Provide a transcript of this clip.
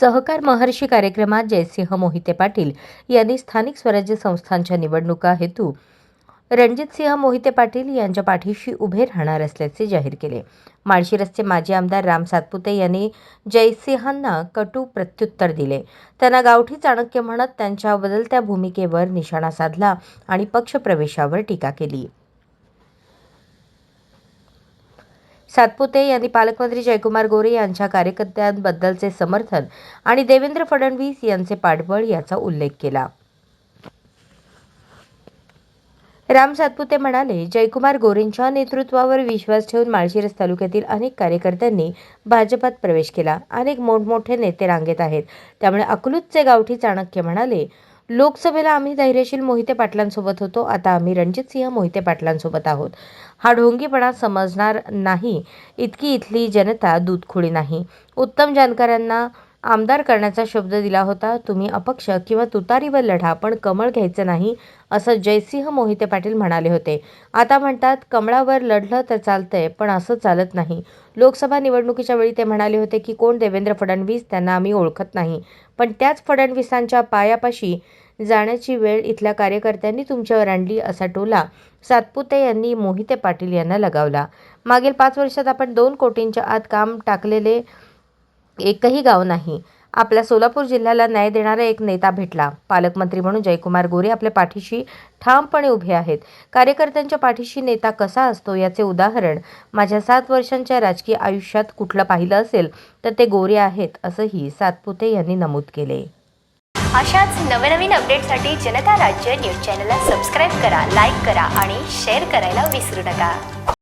सहकार महर्षी कार्यक्रमात जयसिंह मोहिते पाटील यांनी स्थानिक स्वराज्य संस्थांच्या निवडणुका हेतू रणजितसिंह मोहिते पाटील यांच्या पाठीशी उभे राहणार असल्याचे जाहीर केले. माळशिरसचे माजी आमदार राम सातपुते यांनी जयसिंहांना कटू प्रत्युत्तर दिले. त्यांना गावठी चाणक्य म्हणत त्यांच्या बदलत्या भूमिकेवर निशाणा साधला आणि पक्षप्रवेशावर टीका केली. सातपुते यांनी पालकमंत्री जयकुमार गोरे यांच्या कार्यकर्त्यांबद्दलचे समर्थन आणि देवेंद्र फडणवीस यांचे पाठबळ याचा उल्लेख केला. राम सातपुते म्हणाले जयकुमार गोरेंच्या नेतृत्वावर विश्वास ठेवून माळशिरस तालुक्यातील अनेक कार्यकर्त्यांनी भाजपात प्रवेश केला. अनेक मोठमोठे नेते रांगेत आहेत. त्यामुळे अकलूजचे गावठी चाणक्य म्हणाले लोकसभेला आम्ही धैर्यशील मोहिते पाटलांसोबत होतो. आता आम्ही रणजितसिंह मोहिते पाटलांसोबत आहोत. हा ढोंगीपणा समजणार नाही. इतकी इथली जनता दूधखोळी नाही. उत्तम जानकरांना आमदार करण्याचा शब्द दिला होता तुम्ही अपक्ष किंवा तुतारीवर लढा पण कमळ घ्यायचं नाही असं जयसिंह मोहिते पाटील म्हणाले होते. आता म्हणतात कमळावर लढलं तर चालतंय पण असं चालत नाही. लोकसभा निवडणुकीच्या वेळी ते म्हणाले होते की कोण देवेंद्र फडणवीस त्यांना आम्ही ओळखत नाही पण त्याच फडणवीसांच्या पायापाशी जाण्याची वेळ इथल्या कार्यकर्त्यांनी तुमच्यावर आणली असा टोला सातपुते यांनी मोहिते पाटील यांना लगावला. मागील पाच वर्षात आपण दोन कोटींच्या आत काम टाकलेले एकही गाव नाही. आपल्या सोलापूर जिल्ह्याला न्याय देणारा एक नेता भेटला. पालकमंत्री म्हणून जयकुमार गोरे आपल्या पाठीशी ठामपणे उभे आहेत. कार्यकर्त्यांच्या पाठीशी नेता कसा असतो याचे उदाहरण माझ्या सात वर्षांच्या राजकीय आयुष्यात कुठलं पाहिलं असेल तर ते गोरे आहेत असंही सातपुते यांनी नमूद केले. अशाच नवनवीन अपडेटसाठी जनता राज्य न्यूज चॅनलला सबस्क्राईब करा लाईक करा आणि शेअर करायला विसरू नका.